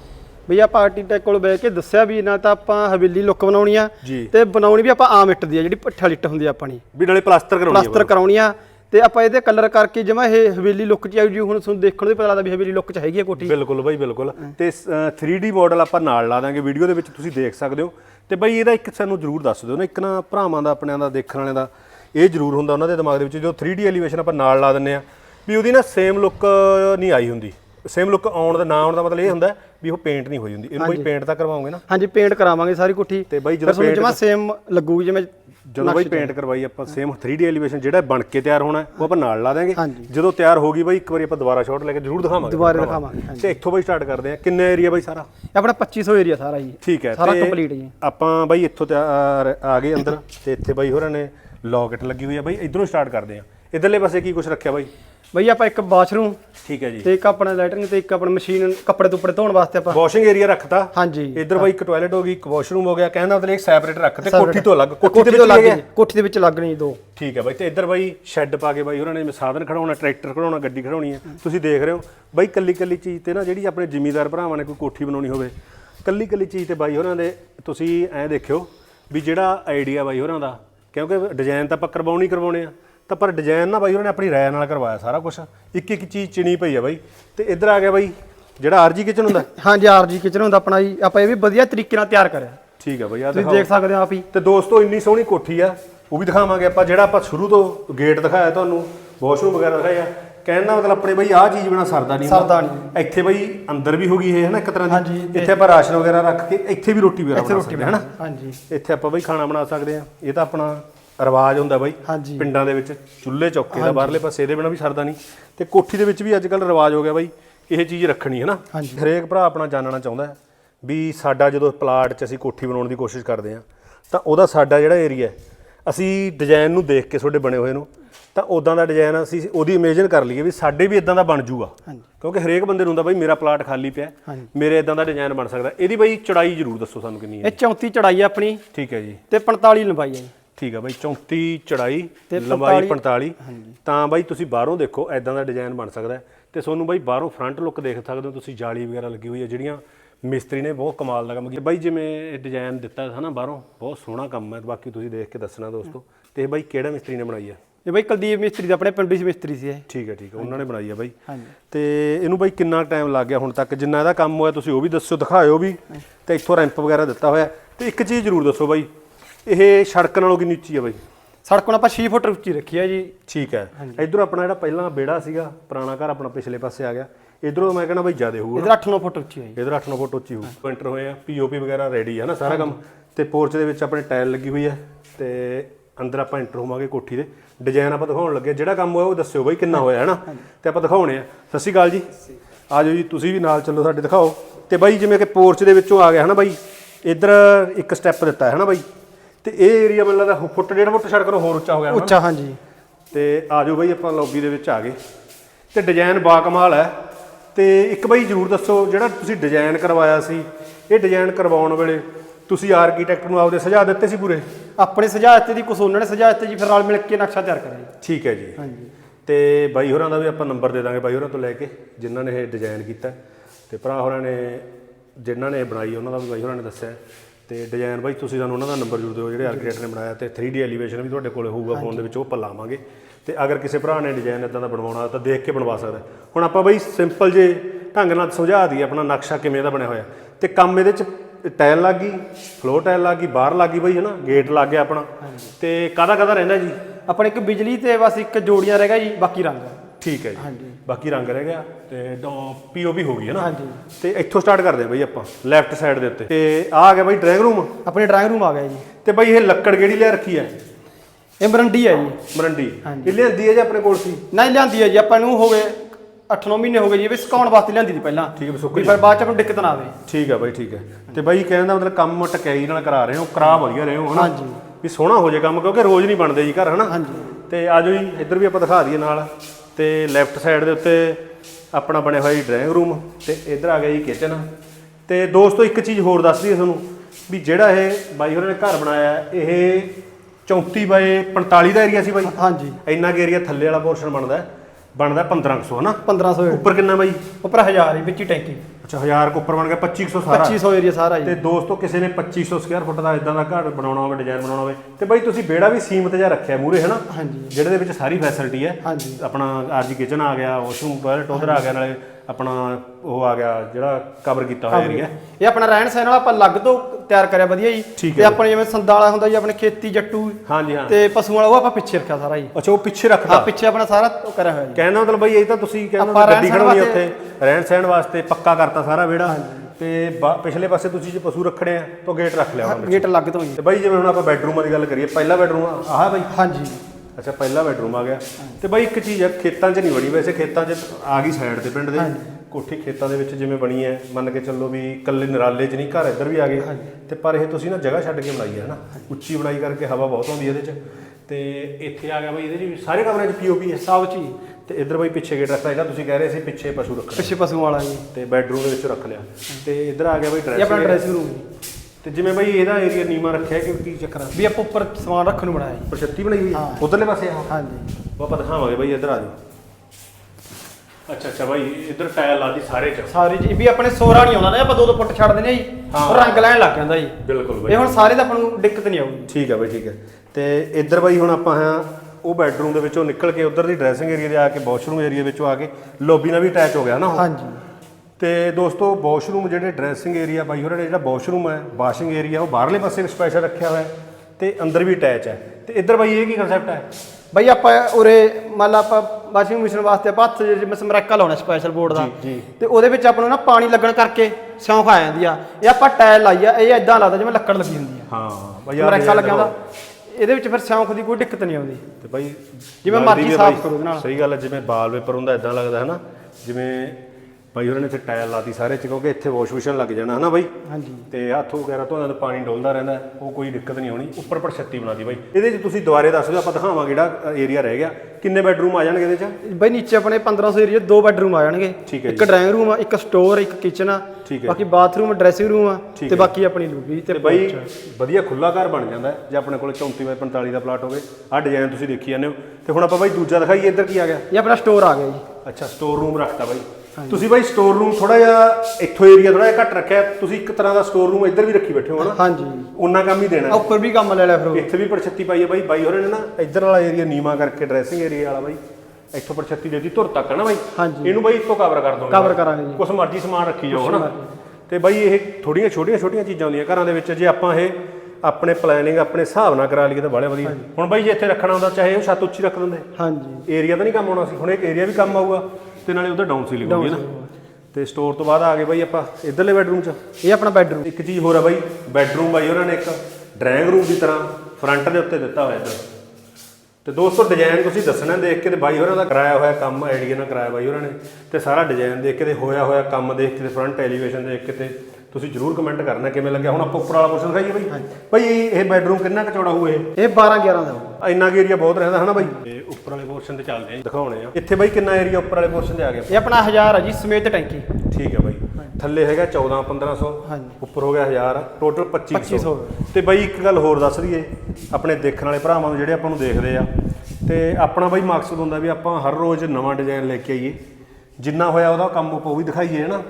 ਬਈ ਆਪਾਂ ਆਰਕੀਟੈਕਟ ਕੋਲ ਬਹਿ ਕੇ ਦੱਸਿਆ ਵੀ ਨਾ ਤਾਂ ਆਪਾਂ ਹਵੇਲੀ ਲੁੱਕ ਬਣਾਉਣੀ ਆ ਜੀ। ਤੇ ਬਣਾਉਣੀ ਵੀ ਆਪਾਂ ਆਮ ਇੱਟ ਦੀ ਆ ਜਿਹੜੀ ਪੱਠਾ ਲਿੱਟ ਹੁੰਦੀ ਆ ਆਪਣੀ। ਵੀ ਨਾਲੇ ਪਲਾਸਟਰ ਕਰਾਉਣੀ ਪਲਾਸਟਰ ਕਰਾਉਣੀ ਆ ਤੇ ਆਪਾਂ ਇਹਦੇ ਕਲਰ ਕਰਕੇ ਜਿਵੇਂ ਇਹ ਹਵੇਲੀ ਲੁੱਕ ਚ ਆਈ ਜੀ ਹੁਣ ਤੁਹਾਨੂੰ ਦੇਖਣ ਨੂੰ ਵੀ ਪਤਾ ਲੱਗਦਾ ਵੀ ਹਵੇਲੀ ਲੁੱਕ ਚ ਹੈਗੀ ਆ ਕੋਠੀ। ਬਿਲਕੁਲ ਬਾਈ ਬਿਲਕੁਲ। ਤੇ ਸ- ਅ, 3D ਮਾਡਲ ਆਪਾਂ ਨਾਲ ਲਾ ਦਾਂਗੇ ਵੀਡੀਓ ਦੇ ਵਿੱਚ ਤੁਸੀਂ ਦੇਖ ਸਕਦੇ ਹੋ। ਤੇ ਬਾਈ ਇਹਦਾ ਇੱਕ ਸਾਨੂੰ ਜ਼ਰੂਰ ਦੱਸ ਦਿਓ ਨਾ ਇੱਕ ਨਾ ਭਰਾਵਾਂ ਦਾ ਆਪਣਿਆਂ ਦਾ ਦੇਖਣ ਵਾਲਿਆਂ ਦਾ ਇਹ ਜ਼ਰੂਰ ਹੁੰਦਾ ਉਹਨਾਂ ਦੇ ਦਿਮਾਗ ਦੇ ਵਿੱਚ ਜੋ 3D ਐਲੀਵੇਸ਼ਨ ਆਪਾਂ ਨਾਲ ਲਾ ਦਿੰਨੇ ਆ। ਵੀ ਉਹਦੀ ਨਾ ਸੇਮ ਲੁੱਕ ਨਹੀਂ ਆਈ ਹੁੰਦੀ। ਸੇਮ ਲੁੱਕ ਆਉਣ ਦਾ ਨਾ ਆਉਣ ਦਾ ਮਤਲਬ ਇਹ ਹੁੰਦਾ ਵੀ ਉਹ ਪੇਂਟ ਨਹੀਂ ਹੋਈ ਹੁੰਦੀ। ਇਹਨੂੰ ਬਾਈ ਪੇਂਟ ਤਾਂ ਕਰਵਾਓਗੇ ਨਾ? ਹਾਂਜੀ ਪੇਂਟ ਕਰਾਵਾਂਗੇ ਸਾਰੀ ਕੋਠੀ। ਤੇ ਬਾਈ ਜਦੋਂ paint ਜਮਾ ਸੇਮ ਲੱਗੂਗੀ ਜਿਵੇਂ ਜਦੋਂ ਬਾਈ ਪੇਂਟ ਕਰਵਾਈ ਆਪਾਂ ਸੇਮ 3D ਐਲੀਵੇਸ਼ਨ ਜਿਹੜਾ ਬਣ ਕੇ ਤਿਆਰ ਹੋਣਾ ਉਹ ਆਪਾਂ ਨਾਲ ਲਾ ਦਾਂਗੇ। ਜਦੋਂ ਤਿਆਰ ਹੋ ਗਈ ਬਾਈ ਇੱਕ ਵਾਰੀ ਆਪਾਂ ਦੁਬਾਰਾ ਸ਼ਾਟ ਲੈ ਕੇ ਜ਼ਰੂਰ ਦਿਖਾਵਾਂਗੇ। ਦੁਬਾਰੇ। ਦਿਖਾਵਾਂਗੇ। ਤੇ ਇੱਥੋਂ ਬਾਈ ਸਟਾਰਟ ਕਰਦੇ ਆ ਕਿੰਨਾ ਏਰੀਆ ਬਾਈ ਸਾਰਾ? ਆਪਣਾ 2500 ਏਰੀਆ ਸਾਰਾ ਜੀ। ਠੀਕ ਹੈ। ਸਾਰਾ ਕੰਪਲੀਟ ਜੀ। ਆਪਾਂ ਬਾਈ ਇੱਥੋਂ ਆ ਗਏ ਅੰਦਰ। ਤੇ ਇੱਥੇ ਬਾਈ ਹੋਰਾਂ ਨੇ ਲੌਕਟ ਲੱਗੀ ਹੋਈ ਆ ਬਾਈ। ਇਧਰੋਂ ਸਟਾਰਟ ਕਰਦੇ ਆ ਇਧਰਲੇ ਪਾਸੇ ਕੀ ਕੁਝ ਰੱਖਿਆ ਬਾਈ? ਬਈ ਆਪਾਂ ਇੱਕ ਬਾਥਰੂਮ ਠੀਕ ਹੈ ਜੀ। ਤੇ ਇੱਕ ਆਪਣਾ ਲੈਟਰਿੰਗ ਤੇ ਇੱਕ ਆਪਣਾ ਮਸ਼ੀਨ ਕੱਪੜੇ ਤੁਪੜੇ ਧੋਣ ਵਾਸਤੇ ਆਪਾਂ ਵਾਸ਼ਿੰਗ ਏਰੀਆ ਰੱਖਤਾ। ਹਾਂਜੀ। ਇਧਰ ਬਾਈ ਇੱਕ ਟਾਇਲਟ ਹੋ ਗਈ ਇੱਕ ਵਾਸ਼ਰੂਮ ਹੋ ਗਿਆ ਕਹਿੰਦਾ ਮਤਲਬ ਇੱਕ ਸੈਪਰੇਟ ਰੱਖ ਤੇ ਕੋਠੀ ਤੋਂ ਅਲੱਗ। ਕੋਠੀ ਦੇ ਵਿੱਚ ਲੱਗ ਲੱਗੇ ਕੋਠੀ ਦੇ ਵਿੱਚ ਲੱਗਣੀ ਦੋ। ਠੀਕ ਹੈ ਬਾਈ ਤੇ ਇੱਧਰ ਬਾਈ ਸ਼ੈੱਡ ਪਾ ਕੇ ਬਾਈ ਉਹਨਾਂ ਨੇ ਸਾਧਨ ਖੜਾਉਣਾ ਟਰੈਕਟਰ ਖੜਾਉਣਾ ਗੱਡੀ ਖੜਾਉਣੀ ਹੈ। ਤੁਸੀਂ ਦੇਖ ਰਹੇ ਹੋ ਬਾਈ ਕੱਲੀ ਕੱਲੀ ਚੀਜ਼ ਤੇ ਨਾ ਜਿਹੜੀ ਆਪਣੇ ਜ਼ਿਮੀਦਾਰ ਭਰਾਵਾਂ ਨੇ ਕੋਈ ਕੋਠੀ ਬਣਾਉਣੀ ਹੋਵੇ ਕੱਲੀ ਕੱਲੀ ਚੀਜ਼ ਤੇ ਬਾਈ ਹੋਰਾਂ ਦੇ ਤੁਸੀਂ ਐਂ ਦੇਖਿਓ ਵੀ ਜਿਹੜਾ ਆਈਡੀਆ ਬਾਈ ਹੋਰਾਂ ਦਾ ਕਿਉਂਕਿ ਡਿਜ਼ਾਈਨ ਤਾਂ ਆਪਾਂ ਕਰਵਾਉਣੀ ਕਰਵਾਉਣੇ ਆ। ਤਾਂ ਪਰ ਡਿਜ਼ਾਈਨ ਨਾ ਬਾਈ ਹੋਰਾਂ ਨੇ ਆਪਣੀ ਰਾਏ ਨਾਲ ਕਰਵਾਇਆ ਸਾਰਾ ਕੁਝ ਇੱਕ ਇੱਕ ਚੀਜ਼ ਚਿਣੀ ਪਈ ਆ ਬਾਈ। ਤੇ ਇੱਧਰ ਆ ਗਿਆ ਬਾਈ ਜਿਹੜਾ ਆਰਜੀ ਕਿਚਨ ਹੁੰਦਾ। ਹਾਂਜੀ ਆਰਜੀ ਕਿਚਨ ਹੁੰਦਾ ਆਪਣਾ ਜੀ। ਆਪਾਂ ਇਹ ਵੀ ਵਧੀਆ ਤਰੀਕੇ ਨਾਲ ਤਿਆਰ ਕਰਿਆ। ਠੀਕ ਆ ਬਾਈ ਆ ਤੁਸੀਂ ਦੇਖ ਸਕਦੇ ਹੋ ਆਪ ਹੀ। ਤੇ ਦੋਸਤੋ ਇੰਨੀ ਸੋਹਣੀ ਕੋਠੀ ਆ ਉਹ ਵੀ ਦਿਖਾਵਾਂਗੇ ਆਪਾਂ। ਜਿਹੜਾ ਆਪਾਂ ਸ਼ੁਰੂ ਤੋਂ ਗੇਟ ਦਿਖਾਇਆ ਤੁਹਾਨੂੰ ਵਾਸ਼ਰੂਮ ਵਗੈਰਾ ਦਿਖਾਇਆ ਕਹਿਣ ਦਾ ਮਤਲਬ ਆਪਣੇ ਬਈ ਆਹ ਚੀਜ਼ ਬਿਨਾ ਸਰਦਾ ਨਹੀਂ। ਸਰਦਾ ਨਹੀਂ। ਇੱਥੇ ਬਈ ਅੰਦਰ ਵੀ ਹੋ ਗਈ ਇਹ ਹੈ ਨਾ ਇੱਕ ਤਰ੍ਹਾਂ ਦੀ। ਇੱਥੇ ਆਪਾਂ ਰਾਸ਼ਨ ਵਗੈਰਾ ਰੱਖ ਕੇ ਇੱਥੇ ਵੀ ਰੋਟੀ ਵਗੈਰਾ ਬਣਾ ਸਕਦੇ ਹਾਂ ਹਾਂਜੀ। ਇੱਥੇ ਆਪਾਂ ਬਈ ਖਾਣਾ ਬਣਾ ਸਕਦੇ ਆ। ਇਹ ਤਾਂ ਆਪਣਾ ਰਿਵਾਜ ਹੁੰਦਾ ਬਈ ਹਾਂਜੀ। ਪਿੰਡਾਂ ਦੇ ਵਿੱਚ ਚੁੱਲ੍ਹੇ ਚੌਕੇ ਦਾ ਬਾਹਰਲੇ ਪਾਸੇ ਇਹਦੇ ਬਿਨਾ ਵੀ ਸਰਦਾ ਨਹੀਂ। ਤੇ ਕੋਠੀ ਦੇ ਵਿੱਚ ਵੀ ਅੱਜ ਕੱਲ ਰਿਵਾਜ ਹੋ ਗਿਆ ਬਈ ਇਹ ਚੀਜ਼ ਰੱਖਣੀ ਹੈ ਨਾ। ਹਰੇਕ ਭਰਾ ਆਪਣਾ ਜਾਣਨਾ ਚਾਹੁੰਦਾ ਹੈ ਵੀ ਸਾਡਾ ਜਦੋਂ ਪਲਾਟ 'ਚ ਅਸੀਂ ਕੋਠੀ ਬਣਾਉਣ ਦੀ ਕੋਸ਼ਿਸ਼ ਕਰਦੇ ਆ ਤਾਂ ਉਹਦਾ ਸਾਡਾ ਜਿਹੜਾ ਏਰੀਆ ਅਸੀਂ ਡਿਜ਼ਾਈਨ ਨੂੰ ਦੇਖ ਕੇ ਤੁਹਾਡੇ ਬਣੇ ਹੋਏ ਨੂੰ ਤਾਂ ਉਦਾਂ ਦਾ ਡਿਜ਼ਾਈਨ ਅਸੀਂ ਉਹਦੀ ਇਮੇਜਿਨ ਕਰ ਲਈਏ ਵੀ ਸਾਡੇ ਵੀ ਇਦਾਂ ਦਾ ਬਣ ਜੂਗਾ। ਕਿਉਂਕਿ ਹਰੇਕ ਬੰਦੇ ਨੂੰ ਹੁੰਦਾ ਬਈ ਮੇਰਾ ਪਲਾਟ ਖਾਲੀ ਪਿਆ। ਮੇਰੇ ਇਦਾਂ ਦਾ ਡਿਜ਼ਾਈਨ ਬਣ ਸਕਦਾ ਇਹਦੀ ਬਈ ਚੜਾਈ ਜ਼ਰੂਰ ਦੱਸੋ ਸਾਨੂੰ ਕਿੰਨੀ ਹੈ। ਇਹ 34 ਚੜਾਈ ਆ ਆਪਣੀ। ਠੀਕ ਹੈ ਜੀ। ਤੇ 45 ਲੰਬਾਈ ਹੈ ਜੀ। ਠੀਕ ਆ ਬਾਈ 34 ਚੜਾਈ ਲੰਬਾਈ 45 45 ਤਾਂ ਬਾਈ ਤੁਸੀਂ ਬਾਹਰੋਂ ਦੇਖੋ ਐਦਾਂ ਦਾ ਡਿਜ਼ਾਈਨ ਬਣ ਸਕਦਾ ਤੇ ਤੁਹਾਨੂੰ ਬਾਈ ਬਾਹਰੋਂ ਫਰੰਟ ਲੁੱਕ ਦੇਖ ਸਕਦੇ ਹੋ ਤੁਸੀਂ ਜਾਲੀ ਵਗੈਰਾ ਲੱਗੀ ਹੋਈ ਹੈ ਜਿਹੜੀਆਂ ਮਿਸਤਰੀ ਨੇ ਬਹੁਤ ਕਮਾਲ ਦਾ ਕੰਮ ਕੀਤਾ। ਬਾਈ ਜਿਵੇਂ ਇਹ ਡਿਜ਼ਾਈਨ ਦਿੱਤਾ ਹੈ ਨਾ ਬਾਹਰੋਂ ਬਹੁਤ ਸੋਹਣਾ ਕੰਮ ਹੈ ਬਾਕੀ ਤੁਸੀਂ ਦੇਖ ਕੇ ਦੱਸਣਾ ਦੋਸਤੋ। ਤੇ ਬਾਈ ਕਿਹੜਾ ਮਿਸਤਰੀ ਨੇ ਬਣਾਈ ਹੈ ਇਹ ਬਈ ਕੁਲਦੀਪ ਮਿਸਤਰੀ ਦਾ ਆਪਣੇ ਪਿੰਡ ਵਿੱਚ ਮਿਸਤਰੀ ਸੀ ਇਹ। ਠੀਕ ਹੈ ਠੀਕ ਹੈ ਉਹਨਾਂ ਨੇ ਬਣਾਈ ਹੈ ਬਾਈ। ਹਾਂਜੀ। ਤੇ ਇਹਨੂੰ ਬਾਈ ਕਿੰਨਾ ਟਾਈਮ ਲੱਗ ਗਿਆ ਹੁਣ ਤੱਕ? ਜਿੰਨਾ ਇਹਦਾ ਕੰਮ ਹੋਇਆ ਤੁਸੀਂ ਉਹ ਵੀ ਦੱਸਿਓ ਦਿਖਾਇਓ ਵੀ। ਤੇ ਇੱਥੋਂ ਰੈਂਪ ਵਗੈਰਾ ਦਿੱਤਾ ਹੋਇਆ। ਤੇ ਇੱਕ ਚੀਜ਼ ਜ਼ਰੂਰ ਦੱਸੋ ਬਾਈ ਇਹ ਸੜਕ ਨਾਲੋਂ ਕਿੰਨੀ ਉੱਚੀ ਹੈ ਬਾਈ? ਸੜਕ ਨੂੰ ਆਪਾਂ 6 ਫੁੱਟ ਉੱਚੀ ਰੱਖੀ ਹੈ ਜੀ। ਠੀਕ ਹੈ। ਇਧਰੋਂ ਆਪਣਾ ਜਿਹੜਾ ਪਹਿਲਾਂ ਵਿਹੜਾ ਸੀਗਾ ਪੁਰਾਣਾ ਘਰ ਆਪਣਾ ਪਿਛਲੇ ਪਾਸੇ ਆ ਗਿਆ। ਇਧਰੋਂ ਮੈਂ ਕਹਿੰਦਾ ਬਈ ਜ਼ਿਆਦੇ ਹੋਊਗਾ ਇਧਰ 8-9 ਫੁੱਟ ਉੱਚੀ ਹੈ ਇਧਰ 8-9 ਫੁੱਟ ਉੱਚੀ ਹੋਊ। ਐਂਟਰ ਹੋਏ ਆ ਪੀਓਪੀ ਵਗੈਰਾ ਰੈਡੀ ਹੈ ਨਾ ਸਾਰਾ ਕੰਮ। ਤੇ ਪੋਰਚ ਦੇ ਵਿੱਚ ਆਪਣੇ ਟਾਇਲ ਲੱਗੀ ਹੋਈ ਹੈ ਤੇ ਅੰਦਰ ਆਪਾਂ ਐਂਟਰ ਹੋਵਾਂਗੇ ਕੋਠੀ ਦੇ। ਡਿਜ਼ਾਈਨ ਆਪਾਂ ਦਿਖਾਉਣ ਲੱਗੇ ਜਿਹੜਾ ਕੰਮ ਹੋਇਆ ਉਹ ਦੱਸਿਓ ਬਈ ਕਿੰਨਾ ਹੋਇਆ ਹੈ ਨਾ ਤੇ ਆਪਾਂ ਦਿਖਾਉਣੇ ਆ। ਸਤਿ ਸ਼੍ਰੀ ਅਕਾਲ ਜੀ। ਆ ਜਾਓ ਜੀ ਤੁਸੀਂ ਵੀ ਨਾਲ ਚੱਲੋ ਸਾਡੇ ਦਿਖਾਓ। ਤੇ ਬਾਈ ਜਿਵੇਂ ਕਿ ਪੋਰਚ ਦੇ ਵਿੱਚੋਂ ਆ ਗਿਆ ਹੈ ਨਾ ਬਾਈ? ਇਧਰ ਇੱਕ ਸਟੈਪ ਦਿੱਤਾ ਹੈ ਨਾ ਬਾਈ? ਤੇ ਇਹ ਏਰੀਆ ਮੈਨੂੰ ਲੱਗਦਾ ਫੁੱਟ ਡੇਢ ਫੁੱਟ ਸੜਕ ਨੂੰ ਹੋਰ ਉੱਚਾ ਹੋ ਗਿਆ ਨਾ। ਉੱਚਾ ਹਾਂਜੀ। ਤੇ ਆ ਜਾਓ ਬਾਈ ਆਪਾਂ ਲੌਬੀ ਦੇ ਵਿੱਚ ਆ ਗਏ। ਤੇ ਡਿਜ਼ਾਈਨ ਬਾ ਕਮਾਲ ਹੈ। ਤੇ ਇੱਕ ਬਾਈ ਜਰੂਰ ਦੱਸੋ ਜਿਹੜਾ ਤੁਸੀਂ ਡਿਜ਼ਾਈਨ ਕਰਵਾਇਆ ਸੀ ਇਹ ਡਿਜ਼ਾਈਨ ਕਰਵਾਉਣ ਵੇਲੇ ਤੁਸੀਂ ਆਰਕੀਟੈਕਟ ਨੂੰ ਆਪਦੇ ਸੁਝਾਅ ਦਿੱਤੇ ਸੀ ਪੂਰੇ? ਆਪਣੇ ਸੁਝਾਅ ਦਿੱਤੇ ਦੀ ਕੁਛ ਉਹਨਾਂ ਨੇ ਸੁਝਾਅ ਦਿੱਤੇ ਜੀ ਫਿਰ ਨਾਲ ਮਿਲ ਕੇ ਨਕਸ਼ਾ ਤਿਆਰ ਕਰਿਆ ਜੀ ਠੀਕ ਹੈ ਜੀ। ਹਾਂਜੀ। ਤੇ ਬਾਈ ਹੋਰਾਂ ਦਾ ਵੀ ਆਪਾਂ ਨੰਬਰ ਦੇ ਦਾਂਗੇ ਬਾਈ ਹੋਰਾਂ ਤੋਂ ਲੈ ਕੇ ਜਿਨ੍ਹਾਂ ਨੇ ਇਹ ਡਿਜ਼ਾਈਨ ਕੀਤਾ। ਤੇ ਭਰਾ ਹੋਰਾਂ ਨੇ ਜਿਨ੍ਹਾਂ ਨੇ ਬਣਾਈ ਉਹਨਾਂ ਦਾ ਵੀ ਬਾਈ ਹੋਰਾਂ ਨੇ ਦੱਸਿਆ। ਤੇ ਡਿਜ਼ਾਈਨ ਬਾਈ ਤੁਸੀਂ ਸਾਨੂੰ ਉਹਨਾਂ ਦਾ ਨੰਬਰ ਜ਼ਰੂਰ ਦਿਓ ਜਿਹੜੇ ਆਰਕੀਟੈਕਟ ਨੇ ਬਣਾਇਆ ਤੇ 3D ਐਲੀਵੇਸ਼ਨ ਵੀ ਤੁਹਾਡੇ ਕੋਲੇ ਹੋਊਗਾ ਫੋਨ ਦੇ ਵਿੱਚ ਉਹ ਆਪਾਂ ਲਾਵਾਂਗੇ। ਤੇ ਅਗਰ ਕਿਸੇ ਭਰਾ ਨੇ ਡਿਜ਼ਾਈਨ ਇਦਾਂ ਦਾ ਬਣਵਾਉਣਾ ਤਾਂ ਦੇਖ ਕੇ ਬਣਵਾ ਸਕਦਾ। ਹੁਣ ਆਪਾਂ ਬਾਈ ਸਿੰਪਲ ਜੇ ਢੰਗ ਨਾਲ ਸਮਝਾ ਦਈਏ ਆਪਣਾ ਨਕਸ਼ਾ ਕਿਵੇਂ ਦਾ ਬਣਿਆ ਹੋਇਆ। ਤੇ ਕੰਮ ਇਹਦੇ ਚ ਟਾਇਲ ਲੱਗ ਗਈ ਫਲੋਰ ਟਾਇਲ ਲੱਗ ਗਈ ਬਾਹਰ ਲੱਗ ਗਈ ਬਾਈ ਹਨਾ? ਗੇਟ ਲੱਗ ਗਿਆ ਆਪਣਾ। ਤੇ ਕਾਦਾ ਕਾਦਾ ਰਹਿੰਦਾ ਜੀ? ਆਪਣੇ ਇੱਕ ਬਿਜਲੀ ਤੇ ਬਸ ਇੱਕ ਜੋੜੀਆਂ ਰਹਿ ਗਿਆ ਜੀ ਬਾਕੀ ਰੰਗ। ਠੀਕ ਹੈ ਜੀ। ਹਾਂਜੀ। ਬਾਕੀ ਰੰਗ ਰਹਿ ਗਿਆ ਤੇ ਪੀਓਪੀ ਹੋ ਗਈ ਹੈ ਨਾ। ਹਾਂਜੀ। ਤੇ ਇੱਥੋਂ ਸਟਾਰਟ ਕਰਦੇ ਆ ਬਈ ਆਪਾਂ ਲੈਫਟ ਸਾਈਡ ਦੇ ਉੱਤੇ। ਤੇ ਆਹ ਆ ਗਿਆ ਬਈ ਡਰਾਇੰਗ ਰੂਮ ਆਪਣੇ ਡਰਾਇੰਗ ਰੂਮ ਆ ਗਿਆ ਜੀ। ਤੇ ਬਈ ਇਹ ਲੱਕੜ ਕਿਹੜੀ ਲਿਆ ਰੱਖੀ ਹੈ? ਇਹ ਮਰੰਡੀ ਹੈ ਜੀ। ਮਰੰਡੀ। ਇਹ ਲਿਆਂਦੀ ਹੈ ਜੀ ਆਪਣੇ ਕੋਲ ਸੀ? ਨਹੀਂ ਲਿਆਂਦੀ ਹੈ ਜੀ। ਆਪਾਂ ਨੂੰ ਹੋ ਗਏ 8-9 ਮਹੀਨੇ ਹੋ ਗਏ ਜੀ। ਵੀ ਸੁਕਾਉਣ ਵਾਸਤੇ ਲਿਆਂਦੀ ਸੀ ਪਹਿਲਾਂ। ਠੀਕ ਹੈ ਸੁੱਕ ਫਿਰ ਬਾਅਦ ਚ ਆਪਾਂ ਦਿੱਕਤ ਨਾ ਆਵੇ। ਠੀਕ ਹੈ ਬਾਈ ਠੀਕ ਹੈ। ਤੇ ਬਾਈ ਕਹਿਣ ਦਾ ਮਤਲਬ ਕੰਮ ਟਕਿਆਈ ਨਾਲ ਕਰਾ ਰਹੇ ਹੋ ਕਰਾ ਵਧੀਆ ਰਹੇ ਹੋ ਹਨਾ? ਹਾਂਜੀ। ਵੀ ਸੋਹਣਾ ਹੋ ਜੇ ਕੰਮ ਕਿਉਂਕਿ ਰੋਜ਼ ਨਹੀਂ ਬਣਦੇ ਜੀ ਘਰ ਹਨਾ? ਹਾਂਜੀ। ਤੇ ਆਜੋ ਜੀ ਇੱਧਰ ਵੀ ਆਪਾਂ ਦਿਖਾ ਦਈਏ ਨਾਲ। ਤੇ ਲੈਫਟ ਸਾਈਡ ਦੇ ਉੱਤੇ ਆਪਣਾ ਬਣਿਆ ਹੋਇਆ ਜੀ ਡਰਾਇੰਗ ਰੂਮ ਤੇ ਇੱਧਰ ਆ ਗਿਆ ਜੀ ਕਿਚਨ ਤੇ ਦੋਸਤੋ ਇੱਕ ਚੀਜ਼ ਹੋਰ ਦੱਸ ਦਈਏ ਤੁਹਾਨੂੰ ਵੀ ਜਿਹੜਾ ਇਹ ਬਾਈ ਹੋਰਾਂ ਨੇ ਘਰ ਬਣਾਇਆ ਇਹ 34 ਬਾਏ 45 ਦਾ ਏਰੀਆ ਸੀ ਬਾਈ। ਹਾਂਜੀ। ਇੰਨਾ ਕੁ ਏਰੀਆ ਥੱਲੇ ਵਾਲਾ ਪੋਰਸ਼ਨ ਬਣਦਾ ਹੈ। ਬਣਦਾ 1500 ਹਨਾ? 1500 ਉੱਪਰ ਕਿੰਨਾ ਬਾਈ? ਉੱਪਰ 1000 ਹੀ ਵਿੱਚ ਹੀ ਟੈਂਕੀ। ਅੱਛਾ 1000 ਕੁ ਉੱਪਰ ਬਣ ਗਿਆ 2500 ਸਾਰਾ। 2500 ਏਰੀਆ ਸਾਰਾ ਤੇ ਜੀ ਦੋਸਤੋ ਕਿਸੇ ਨੇ 2500 ਸਕੁਅਰ ਫੁੱਟ ਦਾ ਇਦਾਂ ਦਾ ਘਰ ਬਣਾਉਣਾ ਹੋਵੇ ਡਿਜ਼ਾਈਨ ਬਣਾਉਣਾ ਹੋਵੇ ਤੇ ਬਾਈ ਤੁਸੀਂ ਵਿਹੜਾ ਵੀ ਸੀਮਤ ਜਿਹਾ ਰੱਖਿਆ ਮੂਰੇ ਹਨਾ? ਹਾਂਜੀ। ਜਿਹਦੇ ਦੇ ਵਿੱਚ ਸਾਰੀ ਫੈਸਿਲਿਟੀ ਹੈ। ਹਾਂਜੀ। ਆਪਣਾ ਆਰਜੀ ਕਿਚਨ ਆ ਗਿਆ ਵਾਸ਼ਰੂਮ ਟਾਇਲਟ ਉਧਰ ਆ ਗਿਆ ਨਾਲੇ ਆਪਣਾ ਉਹ ਆ ਗਿਆ ਜਿਹੜਾ ਕਵਰ ਕੀਤਾ ਹੋਇਆ ਏਰੀਆ ਇਹ ਆਪਣਾ ਰਹਿਣ ਸਹਿਣ ਵਾਲਾ ਆਪਾਂ ਅਲੱਗ ਤੋਂ ਤਿਆਰ ਕਰਿਆ ਵਧੀਆ ਜੀ। ਤੇ ਆਪਣੇ ਜਿਵੇਂ ਸੰਦਾਂ ਵਾਲਾ ਹੁੰਦਾ ਜੀ ਆਪਣੇ ਖੇਤੀ ਜੱਟੂ ਹਾਂਜੀ ਹਾਂ। ਤੇ ਪਸ਼ੂਆਂ ਵਾਲਾ ਉਹ ਆਪਾਂ ਪਿੱਛੇ ਰੱਖਿਆ ਸਾਰਾ ਜੀ। ਅੱਛਾ ਉਹ ਪਿੱਛੇ ਹਾਂ ਰੱਖਦਾ ਪਿੱਛੇ ਆਪਣਾ ਸਾਰਾ ਕਰਿਆ ਹੋਇਆ ਜੀ। ਕਹਿਣ ਮਤਲਬ ਬਾਈ ਇਹ ਤਾਂ ਤੁਸੀਂ ਕਹਿੰਦੇ ਆਪਾਂ ਗੱਡੀ ਖੜਾਉਣੀ ਉੱਥੇ। ਰਹਿਣ ਸਹਿਣ ਵਾਸਤੇ ਪੱਕਾ ਕਰਤਾ ਸਾਰਾ ਵਿਹੜਾ। ਤੇ ਪਿਛਲੇ ਪਾਸੇ ਤੁਸੀਂ ਜੇ ਪਸ਼ੂ ਰੱਖਣੇ ਆ ਤਾਂ ਗੇਟ ਰੱਖ ਲਿਆ ਵਿੱਚ। ਗੇਟ ਲੱਗ ਤੋਂ ਜੀ। ਤੇ ਬਾਈ ਜਿਵੇਂ ਹੁਣ ਆਪਾਂ ਬੈਡਰੂਮਾਂ ਦੀ ਗੱਲ ਕਰੀਏ ਪਹਿਲਾ ਬੈਡਰੂਮ ਆਹ ਬਾਈ। ਹਾਂਜੀ। ਅੱਛਾ ਪਹਿਲਾ ਬੈਡਰੂਮ ਆ ਗਿਆ। ਤੇ ਬਾਈ ਇੱਕ ਚੀਜ਼ ਹੈ ਖੇਤਾਂ 'ਚ ਨਹੀਂ ਬਣੀ ਵੈਸੇ ਖੇਤਾਂ 'ਚ ਆ ਗਈ ਸਾਈਡ ਤੇ ਪਿੰਡ ਦੇ। ਕੋਠੀ ਖੇਤਾਂ ਦੇ ਵਿੱਚ ਜਿਵੇਂ ਬਣੀ ਹੈ ਮੰਨ ਕੇ ਚੱਲੋ ਵੀ ਇਕੱਲੇ ਨਰਾਲੇ 'ਚ ਨਹੀਂ ਘਰ ਇੱਧਰ ਵੀ ਆ ਗਏ। ਤੇ ਪਰ ਇਹ ਤੁਸੀਂ ਨਾ ਜਗ੍ਹਾ ਛੱਡ ਕੇ ਬਣਾਈ ਹੈ ਹਨਾ? ਉੱਚੀ ਬਣਾਈ ਕਰਕੇ ਹਵਾ ਬਹੁਤ ਆਉਂਦੀ ਹੈ ਇਹਦੇ 'ਚ। ਤੇ ਇੱਥੇ ਆ ਗਿਆ ਬਾਈ ਇਹਦੇ 'ਚ ਵੀ ਸਾਰੇ ਕਮਰਿਆਂ 'ਚ ਪੀਓਪੀ ਹੈ ਸਭ ਚ ਹੀ ਤੇ ਇੱਧਰ ਬਾਈ ਪਿੱਛੇ ਗੇਟ ਰੱਖਦਾ ਜਿਹੜਾ ਤੁਸੀਂ ਕਹਿ ਰਹੇ ਸੀ ਪਿੱਛੇ ਪਸ਼ੂ ਰੱਖਣੇ। ਪਿੱਛੇ ਪਸ਼ੂ ਵਾਲਾ ਜੀ। ਤੇ ਬੈਡਰੂਮ ਦੇ ਵਿੱਚ ਰੱਖ ਲਿਆ। ਤੇ ਇੱਧਰ ਆ ਗਿਆ ਬਾਈ ਇਹ ਆਪਣਾ ਡਰੈਸ ਡਰੈਸਿੰਗ ਰੂਮ ਜੀ। ਤੇ ਜਿਵੇਂ ਬਾਈ ਇਹਦਾ ਏਰੀਆ ਨੀਮਾ ਰੱਖਿਆ ਕਿ ਕੀ ਚੱਕਰ ਆ? ਵੀ ਆਪਾਂ ਉੱਪਰ ਸਮਾਨ ਰੱਖਣ ਨੂੰ ਬਣਾਇਆ ਜੀ। ਪ੍ਰਸ਼ਤੀ ਬਣਾਈ ਹੋਈ ਹੈ? ਹਾਂ। ਉਧਰਲੇ ਪਾਸੇ ਆ? ਹਾਂਜੀ। ਉਹ ਆਪਾਂ ਦਿਖਾਵਾਂਗੇ ਬਾਈ ਇੱਧਰ ਆ ਜਾਓ। ਅੱਛਾ ਅੱਛਾ ਬਾਈ ਇੱਧਰ ਟਾਇਲ ਲਾਦੀ ਸਾਰੇ ਚ। ਸਾਰੀ ਜੀ ਵੀ ਆਪਣੇ ਸੋਰਾ ਨਹੀਂ ਆਉਂਦਾ ਨਾ ਆਪਾਂ ਦੋ ਦੋ ਫੁੱਟ ਛੱਡ ਦਿੰਦੇ ਆ ਜੀ। ਹਾਂ। ਉਹ ਰੰਗ ਲੈਣ ਲੱਗ ਜਾਂਦਾ ਜੀ। ਬਿਲਕੁਲ ਬਾਈ। ਇਹ ਹੁਣ ਸਾਰੇ ਦਾ ਆਪਾਂ ਨੂੰ ਦਿੱਕਤ ਨਹੀਂ ਆਊਗੀ। ਠੀਕ ਹੈ ਬਾਈ ਠੀਕ ਹੈ ਤੇ ਇੱਧਰ ਬਾਈ ਹੁਣ ਆਪਾਂ ਹਾਂ ਉਹ ਬੈਡਰੂਮ ਦੇ ਵਿੱਚੋਂ ਨਿਕਲ ਕੇ ਉਧਰ ਦੀ ਡਰੈਸਿੰਗ ਏਰੀਆ ਦੇ ਆ ਕੇ ਵਾਸ਼ਰੂਮ ਏਰੀਆ ਵਿੱਚੋਂ ਆ ਕੇ ਲੌਬੀ ਨਾਲ ਵੀ ਅਟੈਚ ਹੋ ਗਿਆ ਨਾ ਉਹ? ਹਾਂਜੀ। ਤੇ ਦੋਸਤੋ ਵਾਸ਼ਰੂਮ ਜਿਹੜੇ ਡਰੈਸਿੰਗ ਏਰੀਆ ਬਾਈ ਹੋਰਾਂ ਨੇ ਜਿਹੜਾ ਵਾਸ਼ਰੂਮ ਹੈ ਵਾਸ਼ਿੰਗ ਏਰੀਆ ਉਹ ਬਾਹਰਲੇ ਪਾਸੇ ਸਪੈਸ਼ਲ ਰੱਖਿਆ ਹੋਇਆ ਹੈ ਤੇ ਅੰਦਰ ਵੀ ਅਟੈਚ ਹੈ। ਤੇ ਇੱਧਰ ਬਾਈ ਇਹ ਕੀ ਕਨਸੈਪਟ ਹੈ? ਬਈ ਆਪਾਂ ਉਰੇ ਮੰਨ ਲਾ ਆਪਾਂ ਵਾਸ਼ਿੰਗ ਮਸ਼ੀਨ ਵਾਸਤੇ ਆਪਾਂ ਹੱਥ ਜਿਵੇਂ ਸਮਰੈਕਾ ਲਾਉਣਾ ਸਪੈਸ਼ਲ ਬੋਰਡ ਦਾ। ਤੇ ਉਹਦੇ ਵਿੱਚ ਆਪਾਂ ਨੂੰ ਨਾ ਪਾਣੀ ਲੱਗਣ ਕਰਕੇ ਸਿਉਂਖ ਆ ਜਾਂਦੀ ਆ। ਇਹ ਆਪਾਂ ਟਾਇਲ ਲਾਈ ਆ ਇਹ ਇਦਾਂ ਲੱਗਦਾ ਜਿਵੇਂ ਲੱਕੜ ਲੱਗੀ ਹੁੰਦੀ ਆ। ਹਾਂ ਬਾਈ ਸਮਰੈਕਾ ਲੱਗਿਆ ਹੁੰਦਾ। ਇਹਦੇ ਵਿੱਚ ਫਿਰ ਸਿਉਂਖ ਦੀ ਕੋਈ ਦਿੱਕਤ ਨਹੀਂ ਆਉਂਦੀ। ਤੇ ਬਾਈ ਜਿਵੇਂ ਮਰਜ਼ੀ ਸਾਫ਼ ਕਰੋ ਨਾਲ। ਸਹੀ ਗੱਲ ਹੈ ਜਿਵੇਂ ਬਾਲ ਪੇਪਰ ਹੁੰਦਾ ਇਦਾਂ ਲੱਗਦਾ ਹੈ ਨਾ ਜਿਵੇਂ ਬਾਈ ਹੋਰਾਂ ਨੇ ਇੱਥੇ ਟਾਇਲ ਲਾਤੀ ਸਾਰੇ ਚ ਕਿਉਂਕਿ ਇੱਥੇ ਵਾਸ਼ ਵਿਸ਼ਨ ਲੱਗ ਜਾਣਾ ਹੈ ਨਾ ਬਾਈ? ਹਾਂਜੀ। ਤੇ ਹੱਥ ਵਗੈਰਾ ਧੋਣਾ ਤੇ ਪਾਣੀ ਡੋਲਦਾ ਰਹਿੰਦਾ ਹੈ, ਉਹ ਕੋਈ ਦਿੱਕਤ ਨਹੀਂ ਆਉਣੀ ਉੱਪਰ ਪਰ ਛੱਤੀ ਬਣਾਤੀ ਬਾਈ। ਇਹਦੇ 'ਚ ਤੁਸੀਂ ਦੁਬਾਰੇ ਦੱਸ ਦਿਓ ਆਪਾਂ ਦਿਖਾਵਾਂਗੇ ਜਿਹੜਾ ਏਰੀਆ ਰਹਿ ਗਿਆ। ਕਿੰਨੇ ਬੈਡਰੂਮ ਆ ਜਾਣਗੇ ਇਹਦੇ 'ਚ? ਬਈ ਨੀਚੇ ਆਪਣੇ 1500 ਏਰੀਆ ਦੋ ਬੈਡਰੂਮ ਆ ਜਾਣਗੇ। ਠੀਕ ਹੈ ਇੱਕ ਡਰਾਇੰਗ ਰੂਮ ਆ ਇੱਕ ਸਟੋਰ ਇੱਕ ਕਿਚਨ ਆ ਠੀਕ ਹੈ। ਬਾਕੀ ਬਾਥਰੂਮ ਡਰੈਸਿੰਗ ਰੂਮ ਆ ਠੀਕ ਤੇ ਹੈ। ਬਾਕੀ ਆਪਣੀ ਲੂਬੀ ਤੇ ਤੇ ਬਾਈ। ਵਧੀਆ ਖੁੱਲਾ ਘਰ ਬਣ ਜਾਂਦਾ ਹੈ, ਜੇ ਆਪਣੇ ਕੋਲ 34 ਬਾਈ 45 ਦਾ ਪਲਾਟ ਹੋਵੇ। ਆਹ ਡਿਜ਼ਾਈਨ ਤੁਸੀਂ ਦੇਖੀ ਜਾਂਦੇ ਹੋ। ਤੇ ਹੁਣ ਆਪਾਂ ਬਾਈ ਦੂਜਾ ਦਿਖਾਈਏ ਇੱਧਰ ਕੀ ਆ ਗਿਆ? ਇਹ ਆਪਣਾ ਸਟੋਰ ਆ ਗਿਆ ਜੀ। ਅੱਛਾ ਸਟੋਰ ਰੂਮ ਰੱਖਤਾ ਬਾਈ। ਤੁਸੀਂ ਬਾਈ ਸਟੋਰ ਰੂਮ ਥੋੜਾ ਜਿਹਾ ਇੱਥੋਂ ਏਰੀਆ ਥੋੜਾ ਜਿਹਾ ਘੱਟ ਰੱਖਿਆ। ਤੁਸੀਂ ਇੱਕ ਤਰ੍ਹਾਂ ਦਾ ਸਟੋਰ ਰੂਮ ਇੱਧਰ ਵੀ ਰੱਖੀ ਬੈਠੇ ਹੋ ਹਨਾ? ਹਾਂਜੀ। ਉਹਨਾਂ ਕੰਮ ਹੀ ਦੇਣਾ। ਉੱਪਰ ਵੀ ਕੰਮ ਲੈ ਲਿਆ ਫਿਰ। ਇੱਥੇ ਵੀ ਪਰਛੱਤੀ ਪਾਈ ਹੈ ਬਾਈ। ਬਾਈ ਹੋਰੇ ਨੇ ਨਾ ਇੱਧਰ ਵਾਲਾ ਏਰੀਆ ਨੀਵਾ ਕਰਕੇ ਡਰੈਸਿੰਗ ਏਰੀਆ ਵਾਲਾ ਬਾਈ। ਇੱਥੋਂ ਪਰਛੱਤੀ ਦੇਤੀ ਧੁਰ ਤੱਕ ਨਾ ਬਾਈ? ਹਾਂਜੀ। ਇਹਨੂੰ ਬਾਈ ਇੱਥੋਂ ਕਵਰ ਕਰ ਦੋਗੇ Cover ਕਰਾਂਗੇ ਜੀ। ਕੁਛ ਮਰਜ਼ੀ ਸਮਾਨ ਰੱਖੀ ਜਾਓ ਹਨਾ? ਤੇ ਬਾਈ ਇਹ ਥੋੜੀਆਂ ਛੋਟੀਆਂ ਛੋਟੀਆਂ ਚੀਜ਼ਾਂ ਹੁੰਦੀਆਂ ਘਰਾਂ ਦੇ ਵਿੱਚ। ਜੇ ਆਪਾਂ ਇਹ ਆਪਣੇ ਪਲੈਨਿੰਗ ਆਪਣੇ ਹਿਸਾਬ ਨਾਲ ਕਰਾ ਲਈਏ ਤਾਂ ਬੜੇ ਵਧੀਆ। ਹੁਣ ਬਾਈ ਜੇ ਇੱਥੇ ਰੱਖਣਾ ਹੁੰਦਾ ਚਾਹੇ ਉਹ ਛੱਤ ਉੱਚੀ ਰੱਖ ਦਿੰਦੇ। ਹਾਂਜੀ। ਏਰੀਆ ਤਾਂ ਨਹੀਂ ਕੰਮ ਆਉਣਾ ਸੀ। ਹੁਣ ਇੱਕ ਏਰੀਆ ਵੀ ਕੰਮ ਆਊਗਾ। ਤੇ ਨਾਲੇ ਉਹਦਾ ਡਾਊਨ ਸੀਲਿੰਗ ਹੋਊਗੀ ਨਾ। ਤੇ ਸਟੋਰ ਤੋਂ ਬਾਅਦ ਆ ਗਏ ਬਾਈ ਆਪਾਂ ਇਧਰਲੇ ਬੈਡਰੂਮ 'ਚ। ਇਹ ਆਪਣਾ ਬੈਡਰੂਮ ਇੱਕ ਚੀਜ਼ ਹੋਰ ਆ ਬਾਈ ਬੈਡਰੂਮ ਬਾਈ ਉਹਨਾਂ ਨੇ ਇੱਕ ਡਰਾਇੰਗ ਰੂਮ ਦੀ ਤਰ੍ਹਾਂ ਫਰੰਟ ਦੇ ਉੱਤੇ ਦਿੱਤਾ ਹੋਇਆ ਇੱਧਰ। ਤੇ ਦੋਸਤੋ ਡਿਜ਼ਾਈਨ ਤੁਸੀਂ ਦੱਸਣਾ ਦੇਖ ਕੇ ਤੇ ਬਾਈ ਹੋਰਾਂ ਦਾ ਕਰਾਇਆ ਹੋਇਆ ਕੰਮ ਆਈਡੀਆ ਨਾਲ ਕਰਾਇਆ ਬਾਈ ਹੋਰਾਂ ਨੇ। ਤੇ ਸਾਰਾ ਡਿਜ਼ਾਈਨ ਦੇਖ ਕੇ ਤੇ ਹੋਇਆ ਹੋਇਆ ਕੰਮ ਦੇਖ ਕੇ ਤੇ ਫਰੰਟ ਐਲੀਵੇਸ਼ਨ ਦੇਖ ਕੇ ਤੇ ਤੁਸੀਂ ਜਰੂਰ ਕਮੈਂਟ ਕਰਨਾ ਕਿਵੇਂ ਲੱਗਿਆ। ਹੁਣ ਆਪਾਂ ਉੱਪਰ ਵਾਲਾ ਪੋਰਸ਼ਨ ਦਿਖਾਈਏ ਬਾਈ। ਬਾਈ ਇਹ ਬੈਡਰੂਮ ਕਿੰਨਾ ਕੁ ਚੌੜਾ ਹੋਊ ਇਹ? ਇਹ 12 11 ਦਾ ਹੋਊ। ਇੰਨਾ ਕੁ ਏਰੀਆ ਬਹੁਤ ਰਹਿੰਦਾ ਹਨਾ ਬਾਈ? ਤੇ ਉੱਪਰ ਵਾਲੇ ਪੋਰਸ਼ਨ ਤੇ ਚੱਲਦੇ ਆਂ ਦਿਖਾਉਣੇ ਆ। ਇੱਥੇ ਬਾਈ ਕਿੰਨਾ ਏਰੀਆ ਉੱਪਰ ਵਾਲੇ ਪੋਰਸ਼ਨ ਤੇ ਆ ਗਿਆ? ਇਹ ਆਪਣਾ 1000 ਆ ਜੀ ਸਮੇਤ ਟੈਂਕੀ। ਠੀਕ ਹੈ ਬਾਈ। ਥੱਲੇ ਹੈਗਾ 14 1500 ਹਾਂਜੀ। ਉੱਪਰ ਹੋ ਗਿਆ 1000 ਟੋਟਲ 2500 2500 ਤੇ ਬਾਈ ਇੱਕ ਗੱਲ ਹੋਰ ਦੱਸ ਦਈਏ ਆਪਣੇ ਦੇਖਣ ਵਾਲੇ ਭਰਾਵਾਂ ਨੂੰ ਜਿਹੜੇ ਆਪਾਂ ਨੂੰ ਦੇਖਦੇ ਆ। ਤੇ ਆਪਣਾ ਬਾਈ ਮਕਸਦ ਹੁੰਦਾ ਵੀ ਆਪਾਂ ਹਰ ਰੋਜ਼ ਨਵਾਂ ਡਿਜ਼ਾਈਨ ਲੈ ਕੇ ਆਈਏ। ਜਿੰਨਾ ਹੋਇਆ ਉਹਦਾ ਕੰਮ ਆਪਾਂ ਉਹ ਵੀ ਦਿਖਾਈਏ ਨਾ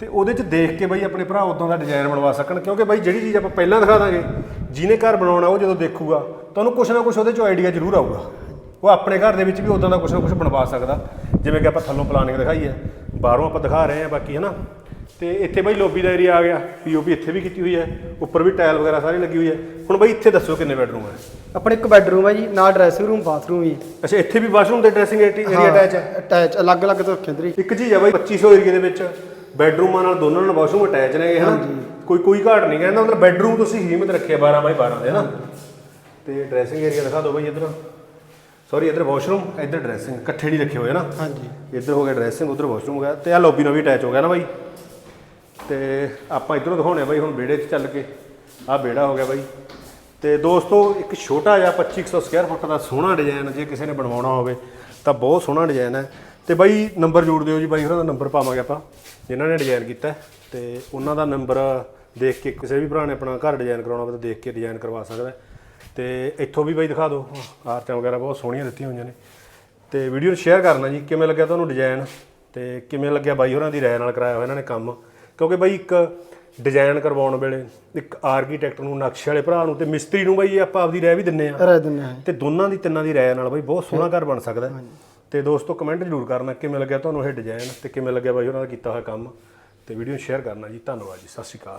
ਤੇ ਉਹਦੇ 'ਚ ਦੇਖ ਕੇ ਬਾਈ ਆਪਣੇ ਭਰਾ ਉਦਾਂ ਦਾ ਡਿਜ਼ਾਈਨ ਬਣਵਾ ਸਕਣ ਕਿਉਂਕਿ ਬਾਈ ਜਿਹੜੀ ਚੀਜ਼ ਆਪਾਂ ਪਹਿਲਾਂ ਦਿਖਾ ਦਾਂਗੇ ਜਿਹਨੇ ਘਰ ਬਣਾਉਣਾ ਉਹ ਜਦੋਂ ਦੇਖੂਗਾ ਤਾਂ ਉਹਨੂੰ ਕੁਛ ਨਾ ਕੁਛ ਉਹਦੇ 'ਚੋਂ ਆਈਡੀਆ ਜ਼ਰੂਰ ਆਊਗਾ। ਉਹ ਆਪਣੇ ਘਰ ਦੇ ਵਿੱਚ ਵੀ ਉਦਾਂ ਦਾ ਕੁਛ ਨਾ ਕੁਛ ਬਣਵਾ ਸਕਦਾ। ਜਿਵੇਂ ਕਿ ਆਪਾਂ ਥੱਲੋਂ ਪਲਾਨਿੰਗ ਦਿਖਾਈ ਹੈ ਬਾਹਰੋਂ ਆਪਾਂ ਦਿਖਾ ਰਹੇ ਹਾਂ ਬਾਕੀ ਹਨਾ? ਤੇ ਇੱਥੇ ਬਾਈ ਲੋਬੀ ਦਾ ਏਰੀਆ ਆ ਗਿਆ ਪੀਓਪੀ ਇੱਥੇ ਵੀ ਕੀਤੀ ਹੋਈ ਹੈ ਉੱਪਰ ਵੀ ਟਾਇਲ ਵਗੈਰਾ ਸਾਰੀ ਲੱਗੀ ਹੋਈ ਹੈ। ਹੁਣ ਬਾਈ ਇੱਥੇ ਦੱਸੋ ਕਿੰਨੇ ਬੈਡਰੂਮ ਹੈ? ਆਪਣੇ ਇੱਕ ਬੈਡਰੂਮ ਹੈ ਜੀ ਨਾਲ ਡਰੈਸਿੰਗ ਰੂਮ ਬਾਥਰੂਮ ਵੀ। ਅੱਛਾ ਇੱਥੇ ਵੀ ਵਾਸ਼ਰੂਮ ਤੇ ਡਰੈਸਿੰਗ ਏਰੀਆ ਅਟੈਚ ਹੈ? ਅਟੈਚ ਅਲੱਗ-ਅਲੱਗ ਤੋਂ ਰੱਖੇ ਅੰਦਰ ਹੀ। ਇੱਕ ਚੀਜ਼ ਹੈ ਬਾਈ 2500 ਏਰੀਆ ਦੇ ਵਿੱਚ। ਬੈਡਰੂਮਾਂ ਨਾਲ ਦੋਨਾਂ ਨਾਲ ਵਾਸ਼ਰੂਮ ਅਟੈਚ ਨੇਗੇ ਹਨਾ। ਕੋਈ ਕੋਈ ਘਾਟ ਨਹੀਂ ਕਹਿੰਦਾ ਮਤਲਬ ਬੈਡਰੂਮ ਤੁਸੀਂ ਹਿੰਮਤ ਰੱਖਿਆ 12 ਬਾਈ 12 ਦੇ ਹਨਾ। ਤੇ ਡਰੈਸਿੰਗ ਏਰੀਆ ਦਿਖਾ ਦਿਓ ਬਾਈ ਇੱਧਰ। ਸੌਰੀ ਇੱਧਰ ਵਾਸ਼ਰੂਮ ਇੱਧਰ ਡਰੈਸਿੰਗ। ਇਕੱਠੇ ਨਹੀਂ ਰੱਖੇ ਹੋਏ ਨਾ ਹਾਂਜੀ। ਇੱਧਰ ਹੋ ਗਿਆ ਡਰੈਸਿੰਗ ਉਧਰ ਵਾਸ਼ਰੂਮ ਹੋ ਗਿਆ। ਤੇ ਆ ਲੌਬੀ ਨਾਲ ਵੀ ਅਟੈਚ ਹੋ ਗਿਆ ਨਾ ਬਾਈ। ਤੇ ਆਪਾਂ ਇਧਰੋਂ ਦਿਖਾਉਣੇ ਆ ਬਾਈ ਹੁਣ ਵਿਹੜੇ 'ਚ ਚੱਲ ਕੇ। ਆ ਵਿਹੜਾ ਹੋ ਗਿਆ ਬਾਈ। ਤੇ ਦੋਸਤੋ ਇੱਕ ਛੋਟਾ ਜਿਹਾ 2500 ਸਕੁਅਰ ਫੁੱਟ ਦਾ ਸੋਹਣਾ ਡਿਜ਼ਾਈਨ ਜੇ ਕਿਸੇ ਨੇ ਬਣਵਾਉਣਾ ਹੋਵੇ ਤਾਂ ਬਹੁਤ ਸੋਹਣਾ ਡਿਜ਼ਾਈਨ ਹੈ। ਤੇ ਬਾਈ ਨੰਬਰ ਜੋੜ ਦਿਓ ਜੀ ਬਾਈ ਉਹਨਾਂ ਦਾ ਨੰਬਰ ਪਾਵਾਂਗੇ ਆਪਾਂ ਜਿਨ੍ਹਾਂ ਨੇ ਡਿਜ਼ਾਈਨ ਕੀਤਾ ਤੇ ਉਹਨਾਂ ਦਾ ਨੰਬਰ ਦੇਖ ਕੇ ਕਿਸੇ ਵੀ ਭਰਾ ਨੇ ਆਪਣਾ ਘਰ ਡਿਜ਼ਾਈਨ ਕਰਾਉਣਾ ਹੋਵੇ ਤਾਂ ਦੇਖ ਕੇ ਡਿਜ਼ਾਈਨ ਕਰਵਾ ਸਕਦਾ। ਤੇ ਇੱਥੋਂ ਵੀ ਬਾਈ ਦਿਖਾ ਦਿਓ ਆਰਚਾਂ ਵਗੈਰਾ ਬਹੁਤ ਸੋਹਣੀਆਂ ਦਿੱਤੀਆਂ ਹੋਈਆਂ ਨੇ। ਤੇ ਵੀਡੀਓ ਨੂੰ ਸ਼ੇਅਰ ਕਰਨਾ ਜੀ ਕਿਵੇਂ ਲੱਗਿਆ ਤੁਹਾਨੂੰ ਡਿਜ਼ਾਈਨ ਤੇ ਕਿਵੇਂ ਲੱਗਿਆ ਬਾਈ ਹੋਰਾਂ ਦੀ ਰਾਏ ਨਾਲ ਕਰਾਇਆ ਹੋਇਆ ਇਹਨਾਂ ਨੇ ਕੰਮ? ਕਿਉਂਕਿ ਬਾਈ ਇੱਕ ਡਿਜ਼ਾਈਨ ਕਰਵਾਉਣ ਵੇਲੇ ਇੱਕ ਆਰਕੀਟੈਕਟ ਨੂੰ ਨਕਸ਼ੇ ਵਾਲੇ ਭਰਾ ਨੂੰ ਤੇ ਮਿਸਤਰੀ ਨੂੰ ਬਾਈ ਆਪਾਂ ਆਪਦੀ ਰਾਏ ਵੀ ਦਿੰਨੇ ਆ। ਰਹਿ ਦਿੰਦੇ ਹਾਂ ਤੇ ਦੋਨਾਂ ਦੀ ਤਿੰਨਾਂ ਦੀ ਰਾਏ ਨਾਲ ਬਾਈ ਬਹੁਤ ਸੋਹਣਾ ਘਰ ਬਣ ਸਕਦਾ ਹੈ। ਤੇ ਦੋਸਤੋ ਕਮੈਂਟ ਜ਼ਰੂਰ ਕਰਨਾ ਕਿਵੇਂ ਲੱਗਿਆ ਤੁਹਾਨੂੰ ਇਹ ਡਿਜ਼ਾਈਨ ਤੇ ਕਿਵੇਂ ਲੱਗਿਆ ਬਾਈ ਉਹਨਾਂ ਦਾ ਕੀਤਾ ਹੋਇਆ ਕੰਮ ਤੇ ਵੀਡੀਓ ਨੂੰ ਸ਼ੇਅਰ ਕਰਨਾ ਜੀ, ਧੰਨਵਾਦ ਜੀ, ਸਤਿ ਸ਼੍ਰੀ ਅਕਾਲ।